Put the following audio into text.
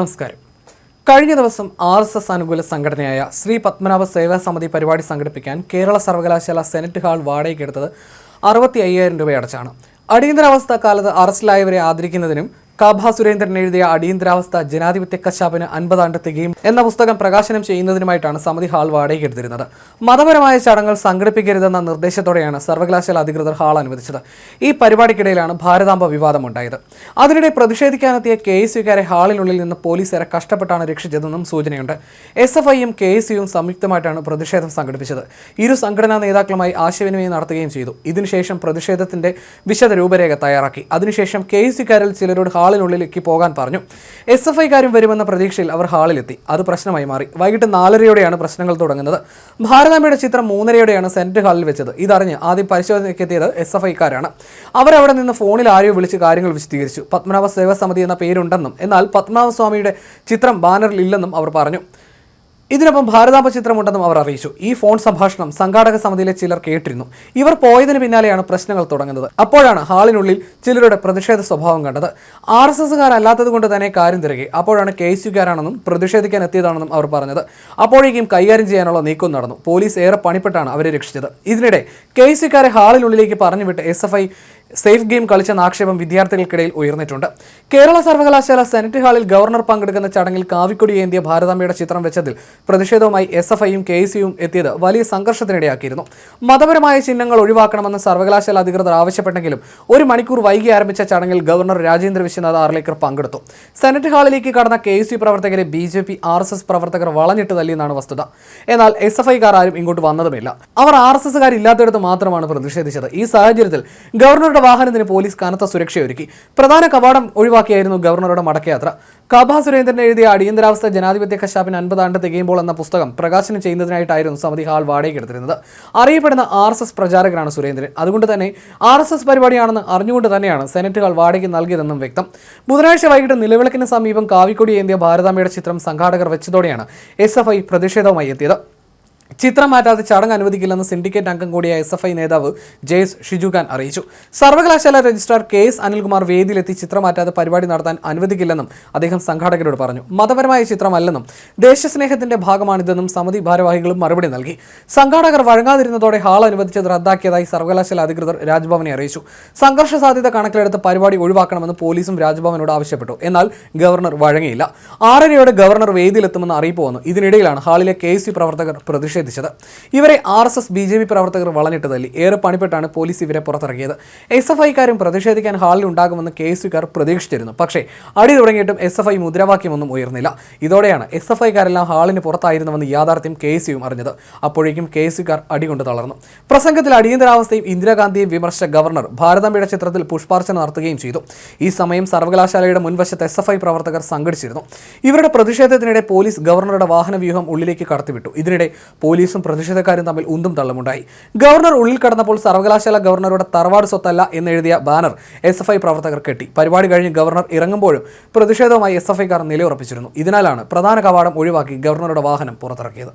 നമസ്കാരം. കഴിഞ്ഞ ദിവസം ആർ എസ് എസ് അനുകൂല സംഘടനയായ ശ്രീ പത്മനാഭ സേവാ സമിതി പരിപാടി സംഘടിപ്പിക്കാൻ കേരള സർവകലാശാല സെനറ്റ് ഹാൾ വാടകയ്ക്കെടുത്തത് അറുപത്തി അയ്യായിരം രൂപ അടച്ചാണ്. അടിയന്തരാവസ്ഥ കാലത്ത് അറസ്റ്റിലായവരെ ആദരിക്കുന്നതിനും കാഭ സുരേന്ദ്രൻ എഴുതിയ അടിയന്തരാവസ്ഥ ജനാധിപത്യ കശാപ്പിന് അൻപതാണ്ട് തികയും എന്ന പുസ്തകം പ്രകാശനം ചെയ്യുന്നതിനുമായിട്ടാണ് സമിതി ഹാൾ വാടകയ്ക്കെടുത്തിരുന്നത് മതപരമായ ചടങ്ങുകൾ സംഘടിപ്പിക്കരുതെന്ന നിർദ്ദേശത്തോടെയാണ് സർവകലാശാല അധികൃതർ ഹാൾ അനുവദിച്ചത്. ഈ പരിപാടിക്കിടയിലാണ് ഭാരതാംബ വിവാദമുണ്ടായത്. അതിനിടെ പ്രതിഷേധിക്കാനെത്തിയ കെ എസ് യുക്കാരെ ഹാളിനുള്ളിൽ നിന്ന് പോലീസ് ഏറെ കഷ്ടപ്പെട്ടാണ് രക്ഷിച്ചതെന്നും സൂചനയുണ്ട്. എസ് എഫ് ഐയും കെ എസ് യുവും സംയുക്തമായിട്ടാണ് പ്രതിഷേധം സംഘടിപ്പിച്ചത്. ഇരു സംഘടനാ നേതാക്കളുമായി ആശയവിനിമയം നടത്തുകയും ചെയ്തു. ഇതിനുശേഷം പ്രതിഷേധത്തിന്റെ വിശദ രൂപരേഖ തയ്യാറാക്കി. അതിനുശേഷം കെ എസ് യുക്കാരിൽ ചിലരോട് ഹാളിനുള്ളിലേക്ക് പോകാൻ പറഞ്ഞു. എസ് എഫ് ഐക്കാരും വരുമെന്ന പ്രതീക്ഷയിൽ അവർ ഹാളിലെത്തി. അത് പ്രശ്നമായി മാറി. വൈകിട്ട് നാലരയോടെയാണ് പ്രശ്നങ്ങൾ തുടങ്ങുന്നത്. ഭാരതാംബയുടെ ചിത്രം മൂന്നരയോടെയാണ് സെന്റ് ഹാളിൽ വെച്ചത്. ഇതറിഞ്ഞ് ആദ്യം പരിശോധനയ്ക്ക് എത്തിയത് എസ് എഫ് ഐക്കാരാണ് അവരവിടെ നിന്ന് ഫോണിൽ ആരെയോ വിളിച്ച് കാര്യങ്ങൾ വിശദീകരിച്ചു. പത്മനാഭ സേവാ സമിതി എന്ന പേരുണ്ടെന്നും എന്നാൽ പത്മനാഭസ്വാമിയുടെ ചിത്രം ബാനറിൽ ഇല്ലെന്നും അവർ പറഞ്ഞു. ഇതിനൊപ്പം ഭാരതാംബ ചിത്രമുണ്ടെന്നും അവർ അറിയിച്ചു. ഈ ഫോൺ സംഭാഷണം സംഘാടക സമിതിയിലെ ചിലർ കേട്ടിരുന്നു. ഇവർ പോയതിന് പിന്നാലെയാണ് പ്രശ്നങ്ങൾ തുടങ്ങുന്നത്. അപ്പോഴാണ് ഹാളിനുള്ളിൽ ചിലരുടെ പ്രതിഷേധ സ്വഭാവം കണ്ടത്. ആർ എസ് എസ്സുകാരല്ലാത്തത് കൊണ്ട് തന്നെ കാര്യം തിരകെ. അപ്പോഴാണ് കെ എസ് യുക്കാരാണെന്നും പ്രതിഷേധിക്കാൻ എത്തിയതാണെന്നും അവർ പറഞ്ഞത്. അപ്പോഴേക്കും കൈകാര്യം ചെയ്യാനുള്ള നീക്കം നടന്നു. പോലീസ് ഏറെ പണിപ്പെട്ടാണ് അവരെ രക്ഷിച്ചത്. ഇതിനിടെ കെ എസ് യുക്കാരെ ഹാളിനുള്ളിലേക്ക് പറഞ്ഞുവിട്ട് S F I safe game കളിച്ചെന്ന ആക്ഷേപം വിദ്യാർത്ഥികൾക്കിടയിൽ ഉയർന്നിട്ടുണ്ട്. കേരള സർവകലാശാല സെനറ്റ് ഹാളിൽ ഗവർണർ പങ്കെടുക്കുന്ന ചടങ്ങിൽ കാവിക്കൊടി ഏന്തിയ ഭാരതാംബയുടെ ചിത്രം വെച്ചതിൽ പ്രതിഷേധവുമായി എസ് എഫ് ഐയും കെ സിയും എത്തിയത് വലിയ സംഘർഷത്തിനിടയാക്കിയിരുന്നു. മതപരമായ ചിഹ്നങ്ങൾ ഒഴിവാക്കണമെന്ന് സർവകലാശാല അധികൃതർ ആവശ്യപ്പെട്ടെങ്കിലും ഒരു മണിക്കൂർ വൈകി ആരംഭിച്ച ചടങ്ങിൽ ഗവർണർ രാജേന്ദ്ര വിശ്വനാഥ് ആർലേക്കർ പങ്കെടുത്തു. സെനറ്റ് ഹാളിലേക്ക് കടന്ന കെ സി പ്രവർത്തകരെ B J P R S S പ്രവർത്തകർ വളഞ്ഞിട്ട് തല്ലിയെന്നാണ് വസ്തുത. എന്നാൽ എസ് എഫ് ഐക്കാർ ആരും ഇങ്ങോട്ട് വന്നതുമില്ല. അവർ ആർ എസ് എസ്സുകാരില്ലാത്തിടത്ത് മാത്രമാണ് പ്രതിഷേധിച്ചത്. ഈ സാഹചര്യത്തിൽ ഗവർണറുടെ വാഹനത്തിന് പോലീസ് കനത്ത സുരക്ഷയൊരുക്കി പ്രധാന കവാടം ഒഴിവാക്കിയായിരുന്നു ഗവർണറുടെ മടക്കയാത്ര. കാബ സുരേന്ദ്രൻ എഴുതിയ അടിയന്തരാവസ്ഥ ജനാധിപത്യ കശാപ്പിന് അൻപതാണ്ട് തികയുമ്പോൾ എന്ന പുസ്തകം പ്രകാശനം ചെയ്യുന്നതിനായിട്ടായിരുന്നു സമിതി ഹാൾ വാടകയ്ക്കെടുത്തിരുന്നത് അറിയപ്പെടുന്ന ആർ എസ് എസ് പ്രചാരകനാണ് സുരേന്ദ്രൻ. അതുകൊണ്ട് തന്നെ ആർ എസ് എസ് പരിപാടിയാണെന്ന് അറിഞ്ഞുകൊണ്ട് തന്നെയാണ് സെനറ്റ് ഹാൾ വാടകയ്ക്ക് നൽകിയതെന്നും വ്യക്തം. ബുധനാഴ്ച വൈകിട്ട് നിലവിളക്കിന് സമീപം കാവിക്കൊടി ഏന്തിയ ഭാരതാമ്മയുടെ ചിത്രം സംഘാടകർ വെച്ചതോടെയാണ് എസ് എഫ് ഐ പ്രതിഷേധവുമായി എത്തിയത്. ചിത്രം മാറ്റാതെ ചടങ്ങ് അനുവദിക്കില്ലെന്ന് സിൻഡിക്കേറ്റ് അംഗം കൂടിയ എസ് എഫ് ഐ നേതാവ് ജെയ്സ് ഷിജുഖാൻ അറിയിച്ചു. സർവകലാശാല രജിസ്ട്രാർ കെ എസ് അനിൽകുമാർ വേദിയിലെത്തി ചിത്രം മാറ്റാതെ പരിപാടി നടത്താൻ അനുവദിക്കില്ലെന്നും അദ്ദേഹം സംഘാടകരോട് പറഞ്ഞു. മതപരമായ ചിത്രമല്ലെന്നും ദേശസ്നേഹത്തിന്റെ ഭാഗമാണിതെന്നും സമിതി ഭാരവാഹികളും മറുപടി നൽകി. സംഘാടകർ വഴങ്ങാതിരുന്നതോടെ ഹാൾ അനുവദിച്ചത് റദ്ദാക്കിയതായി സർവകലാശാല അധികൃതർ രാജ്ഭവനെ അറിയിച്ചു. സംഘർഷ സാധ്യത കണക്കിലെടുത്ത് പരിപാടി ഒഴിവാക്കണമെന്ന് പോലീസും രാജ്ഭവനോട് ആവശ്യപ്പെട്ടു. എന്നാൽ ഗവർണർ വഴങ്ങിയില്ല. ആറരയോടെ ഗവർണർ വേദിയിലെത്തുമെന്ന് അറിയിപ്പ് വന്നു. ഇതിനിടയിലാണ് ഹാളിലെ കെ പ്രവർത്തകർ പ്രതിഷേധിച്ചത്. ഇവരെ R S S B J P പ്രവർത്തകർ വളഞ്ഞിട്ട് തല്ലി ഏറെ പണിപ്പെട്ടാണ് പോലീസ് ഇവരെ പുറത്തിറക്കിയത്. എസ് എഫ് ഐക്കാരും പ്രതിഷേധിക്കാൻ ഹാളിൽ ഉണ്ടാകുമെന്ന് കെ എസ് യുക്കാർ പ്രതീക്ഷിച്ചിരുന്നു. പക്ഷേ അടി തുടങ്ങിയിട്ടും എസ് എഫ് ഐ മുദ്രാവാക്യമൊന്നും ഉയർന്നില്ല. ഇതോടെയാണ് എസ് എഫ് ഐക്കാരെല്ലാം ഹാളിന് പുറത്തായിരുന്നുവെന്ന് യാഥാർത്ഥ്യം കെ എസ് യുവും അറിഞ്ഞത്. അപ്പോഴേക്കും കെ എസ് യുക്കാർ അടികൊണ്ട് തളർന്നു. പ്രസംഗത്തിൽ അടിയന്തരാവസ്ഥയും ഇന്ദിരാഗാന്ധിയും വിമർശിച്ച ഗവർണർ ഭാരതാംബയുടെ ചിത്രത്തിൽ പുഷ്പാർച്ചന നടത്തുകയും ചെയ്തു. ഈ സമയം സർവകലാശാലയുടെ മുൻവശത്ത് എസ് എഫ് ഐ പ്രവർത്തകർ സംഘടിച്ചിരുന്നു. ഇവരുടെ പ്രതിഷേധത്തിനിടെ പോലീസ് ഗവർണറുടെ വാഹനവ്യൂഹം ഉള്ളിലേക്ക് കടത്തിവിട്ടു. ഇതിനിടെ പോലീസും പ്രതിഷേധക്കാരും തമ്മിൽ ഉന്തും തള്ളുമുണ്ടായി. ഗവർണർ ഉള്ളിൽ കടന്നപ്പോൾ സർവകലാശാല ഗവർണറുടെ തറവാട് സ്വത്തല്ല എന്നെഴുതിയ ബാനർ എസ് എഫ് ഐ പ്രവർത്തകർ കെട്ടി. പരിപാടി കഴിഞ്ഞ് ഗവർണർ ഇറങ്ങുമ്പോഴും പ്രതിഷേധവുമായി എസ് എഫ് ഐക്കാർ നിലയുറപ്പിച്ചിരുന്നു. ഇതിനാലാണ് പ്രധാന കവാടം ഒഴിവാക്കി ഗവർണറുടെ വാഹനം പുറത്തിറക്കിയത്.